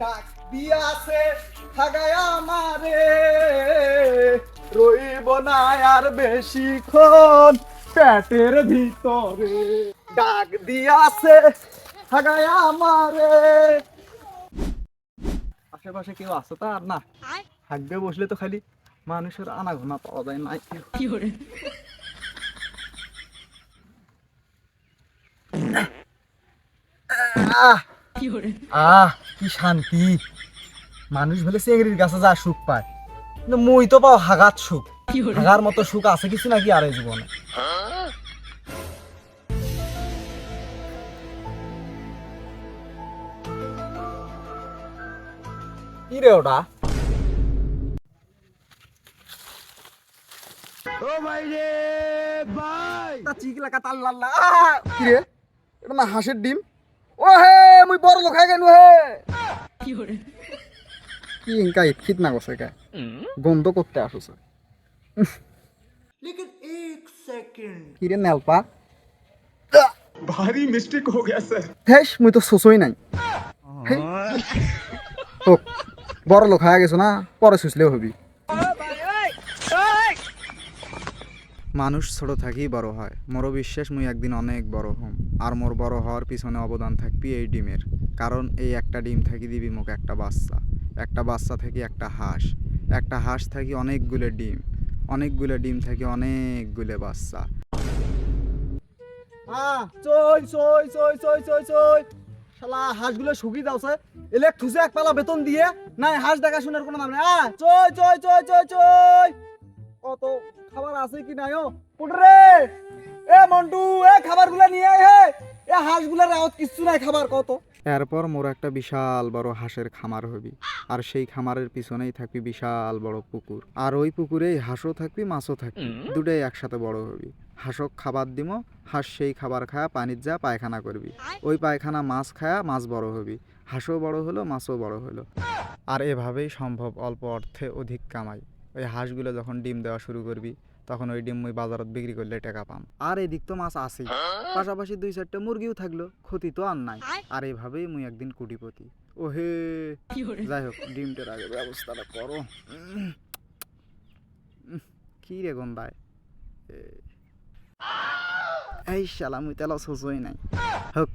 ডাক দিয়াছে হাগায় আমারে। রইব না আর বেশিক্ষণ পেটের ভিতরে। ডাক দিয়াছে হাগায় আমারে। আশেপাশে কেউ আছে তো আর না? হাগবে বসলে তো খালি মানুষের আনাগোনা পাওয়া যায় নাই আহ! আহ কি শান্তি। মানুষ বলে চেংড়ির গাছে যা সুখ পায়। কিন্তু মই তো পাও হাগাত সুখ। হাগার মতো সুখ আছে কিছু নাকি আর এই জীবনে? কি রে ওটা? ও ভাই রে ভাই। তা চিকলা কা তাল্লাল্লা। কি রে এটা না হাঁসের ডিম? ও হে মুই বড় লোক হয়ে গেল হে কি ইনকা ইটকিট না গছে কা গন্ধ করতে আসছে लेकिन एक सेकंड কি রে নেলপা भारी मिस्टेक हो गया सर হেস মুই তো সোসই নাই হেই। হোক বড় লোক হয়ে গেছো না পরে শুসলেও হবি মানুষ ছোট থাকেই বড় হয় মোর বিশ্বাস মুই একদিন অনেক বড় হম আর মোর বড় হওয়ার পিছনে অবদান থাকবি এই ডিমের। কারণ এই একটা ডিম থাকি দিবি মোক একটা বাচ্চা। একটা বাচ্চা থেকে একটা হাঁস। একটা হাঁস থাকি অনেকগুলো ডিম। অনেকগুলো ডিম থাকি অনেকগুলো বাচ্চা। চই চই চই চই চই চই। হাঁসগুলো এক পালা বেতন দিয়ে। নাই, হাঁস কোনো নাম নেই। চই চই চই চই চই। কত খাবার আছে কি নাই, ও? মন্টু এ খাবারগুলো নিয়ে আয় হে। এ হাঁসগুলোর রাওত কিচ্ছু নাই খাবার কত? এরপর মোর একটা বিশাল বড় হাঁসের খামার হবি। আর সেই খামারের পিছনেই থাকবি বিশাল বড় পুকুর। আর ওই পুকুরেই হাঁসও থাকবি মাছও থাকবি। দুটাই একসাথে বড় হবি। হাঁসক খাবার দিমো হাঁস সেই খাবার খায়া পানির যা পায়খানা করবি। ওই পায়খানা মাছ খায়া মাছ বড় হবি। হাঁসও বড় হলো মাছও বড় হলো। আর এভাবেই সম্ভব অল্প অর্থে অধিক কামাই। ওই হাঁসগুলো যখন ডিম দেওয়া শুরু করবি তখন ওই ডিম মুই বাজারত বিক্রি করলে টাকা পাম। আর এদিক তো মাছ আছেই। পাশাপাশি দুই চারটা মুরগিও থাকল ক্ষতি তো আর নাই। আর এইভাবেই মুই একদিন কুটিপতি। ও হে যাই হোক ডিমটার আগে ব্যবস্থাটা করো। কি রে গন্ধায়? এ- এই শালা মুই তেলা সুসই নাই। হোক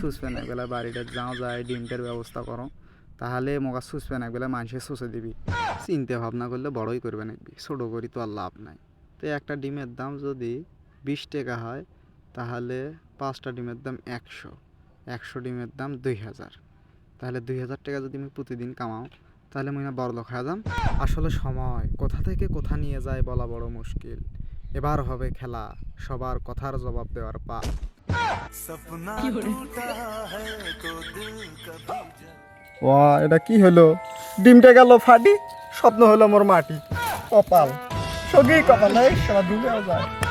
সুসপেন একবেলা বাড়িটা যাও যায় ডিমটার ব্যবস্থা করো। তাহলে মগা সুসপেন একবেলা মানুষের সুসে দিবি। চিন্তা ভাবনা করলে বড়ই করবে নাকি? ছোটো করি তো আর লাভ নাই। তো একটা ডিমের দাম যদি বিশ টাকা হয় তাহলে পাঁচটা ডিমের দাম একশো। একশো ডিমের দাম দুই হাজার। তাহলে দুই হাজার টাকা যদি আমি প্রতিদিন কামাও তাহলে মুই না বড় লোক হয়ে যাম আসলে সময় কোথা থেকে কোথা নিয়ে যায় বলা বড় মুশকিল। এবার হবে খেলা সবার কথার জবাব দেওয়ার পা। ওয়া এটা কি হলো? ডিমটা গেল ফাটি স্বপ্ন হলো মোর মাটি। কপাল। সগি কপাল এই সারা ডুবেও যায়